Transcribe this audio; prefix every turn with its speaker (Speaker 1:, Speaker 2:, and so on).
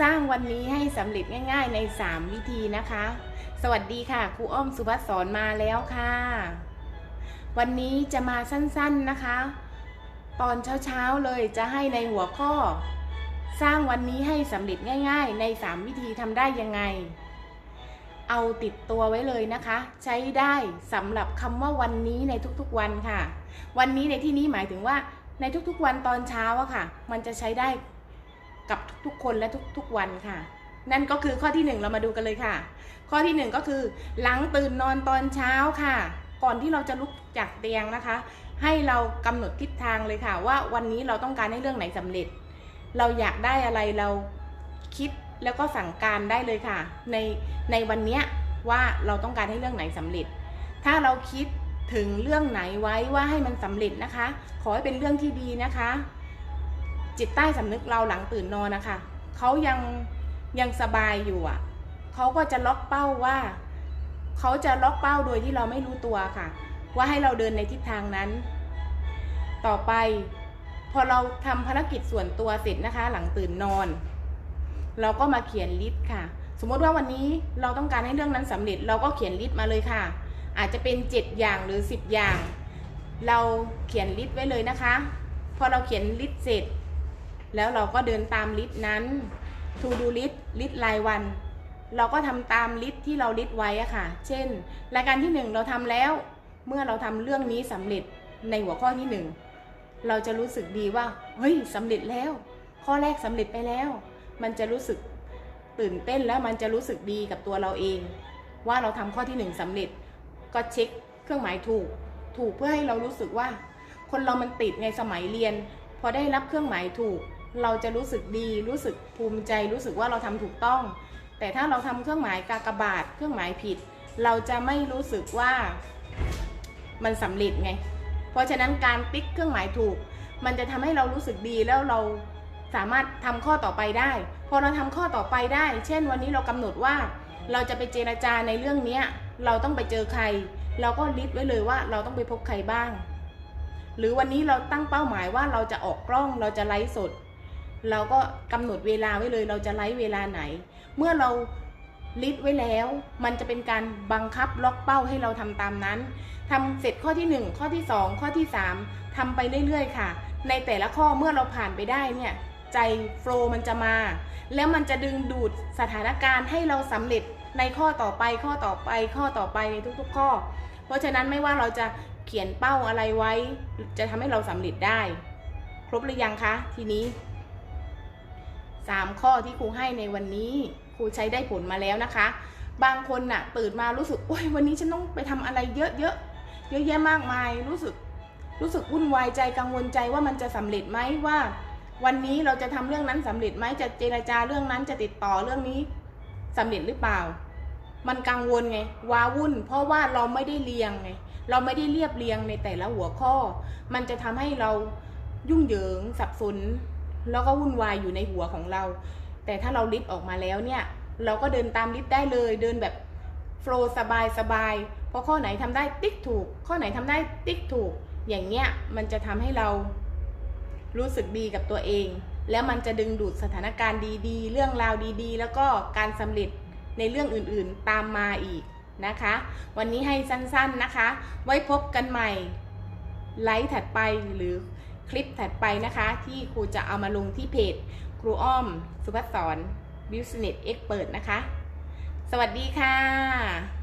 Speaker 1: สร้างวันนี้ให้สำเร็จง่าย ๆ ใน 3 วิธีนะคะ สวัสดีค่ะครูอ้อมสุภัสสรมาแล้วค่ะ วันนี้จะมาสั้นๆนะคะ ตอนเช้าๆเลยจะให้ในหัวข้อ สร้างวันนี้ให้สำเร็จง่าย ๆ ใน 3 วิธีทำได้ยังไง เอาติดตัวไว้เลยนะคะ ใช้ได้สำหรับคำว่าวันนี้ในทุกๆวันค่ะ วันนี้ในที่นี้หมายถึงว่าในทุกๆวันตอนเช้าอะค่ะ มันจะใช้ได้ กับทุกๆคนและทุกๆวันค่ะ นั่นก็คือข้อที่หนึ่งเรามาดูกันเลยค่ะ ข้อที่หนึ่งก็คือหลังตื่นนอนตอนเช้าค่ะ ก่อนที่เราจะลุกจากเตียงนะคะ ให้เรากำหนดทิศทางเลยค่ะ ว่าวันนี้เราต้องการให้เรื่องไหนสำเร็จ เราอยากได้อะไรเราคิดแล้วก็สั่งการได้เลยค่ะ ในในวันเนี้ยว่าเราต้องการให้เรื่องไหนสำเร็จ ถ้าเราคิดถึงเรื่องไหนไว้ว่าให้มันสำเร็จนะคะ ขอให้เป็นเรื่องที่ดีนะคะ จิตใต้สำนึกเราหลังตื่นนอนนะคะเขายังยังสบายอยู่อะเขาก็จะล็อกเป้าว่าเขาจะล็อกเป้าโดยที่เราไม่รู้ตัวค่ะ ว่าให้เราเดินในทิศทางนั้น ต่อไปพอเราทำภารกิจส่วนตัวเสร็จนะคะ หลังตื่นนอน เราก็มาเขียนลิสต์ค่ะ สมมติว่าวันนี้เราต้องการให้เรื่องนั้นสำเร็จ เราก็เขียนลิสต์มาเลยค่ะ อาจจะเป็น 7 อย่างหรือ 10 อย่าง เราเขียนลิสต์ไว้เลยนะคะ พอเราเขียนลิสต์เสร็จ แล้วเราก็เดินตามลิสต์นั้น to do list ลิสต์รายวัน เราก็ทำตามลิสต์ที่เราลิสต์ไว้อะค่ะ เช่น รายการที่ 1 เราทำแล้ว เมื่อเราทำเรื่องนี้สำเร็จในหัวข้อที่ 1 เราจะรู้สึกดีว่า เฮ้ยสำเร็จแล้ว ข้อแรกสำเร็จไปแล้ว มันจะรู้สึกตื่นเต้นแล้วมันจะรู้สึกดีกับตัวเราเอง ว่าเราทำข้อที่หนึ่งสำเร็จ ก็เช็คเครื่องหมายถูก ถูกเพื่อให้เรารู้สึกว่า คนเรามันติดในสมัยเรียน พอได้รับเครื่องหมายถูก เราจะรู้สึกดีรู้สึกภูมิใจรู้สึกว่าเราทำถูกต้อง แต่ถ้าเราทำเครื่องหมายกากบาทเครื่องหมายผิด เราจะไม่รู้สึกว่ามันสำเร็จไง เพราะฉะนั้นการติ๊กเครื่องหมายถูก มันจะทำให้เรารู้สึกดีแล้วเราสามารถทำข้อต่อไปได้ พอเราทำข้อต่อไปได้ เช่น วันนี้เรากำหนดว่า เราจะไปเจรจาในเรื่องเนี้ยเราต้องไปเจอใคร เราก็ลิสต์ไว้เลยว่าเราต้องไปพบใครบ้าง หรือวันนี้เราตั้งเป้าหมายว่าเราจะออกกล้องเราจะไลฟ์สด เราก็กำหนดเวลาไว้เลย เราจะไลฟ์เวลาไหน เมื่อเราลิสต์ไว้แล้ว มันจะเป็นการบังคับล็อกเป้าให้เราทำตามนั้นทำเสร็จข้อที่ 1 ข้อที่ 2 ข้อที่ 3ทำไปเรื่อยๆ ค่ะ ในแต่ละข้อเมื่อเราผ่านไปได้เนี่ยใจโฟล์มันจะมา แล้วมันจะดึงดูดสถานการณ์ให้เราสำเร็จในข้อต่อไปข้อต่อไปข้อต่อไปในทุกๆข้อ เพราะฉะนั้นไม่ว่าเราจะเขียนเป้าอะไรไว้ จะทำให้เราสำเร็จได้ ครบหรือยังคะ ทีนี้ สามข้อที่ครูให้ในวันนี้ครูใช้ได้ผลมาแล้วนะคะ บางคนน่ะตื่นมารู้สึกโอ้ยวันนี้ฉันต้องไปทำอะไรเยอะๆเยอะแยะมากมายรู้สึกรู้สึกวุ่นวายใจกังวลใจว่ามันจะสำเร็จไหมว่า วันนี้เราจะทำเรื่องนั้นสำเร็จไหมจะเจรจาเรื่องนั้นจะติดต่อเรื่องนี้สำเร็จหรือเปล่า มันกังวลไงว้าวุ่น เพราะว่าเราไม่ได้เรียงไงเราไม่ได้เรียบเรียงในแต่ละหัวข้อ มันจะทำให้เรายุ่งเหยิงสับสน แล้วก็วุ่นวายอยู่ในหัวของเรา แต่ถ้าเราลิสต์ออกมาแล้วเนี่ย เราก็เดินตามลิสต์ได้เลย เดินแบบโฟล์สบายสบายเพราะข้อไหนทำได้ติ๊กถูก ข้อไหนทำได้ติ๊กถูก อย่างเงี้ยมันจะทำให้เรารู้สึกดีกับตัวเอง แล้วมันจะดึงดูดสถานการณ์ดีๆ เรื่องราวดีๆ แล้วก็การสำเร็จในเรื่องอื่นๆตามมาอีกนะคะ วันนี้ให้สั้นๆนะคะ ไว้พบกันใหม่ไลฟ์ถัดไปหรือ คลิปถัดไปนะคะ ที่ครูจะเอามาลงที่เพจครูอ้อม สุภัสสร Business Expert นะคะ สวัสดีค่ะ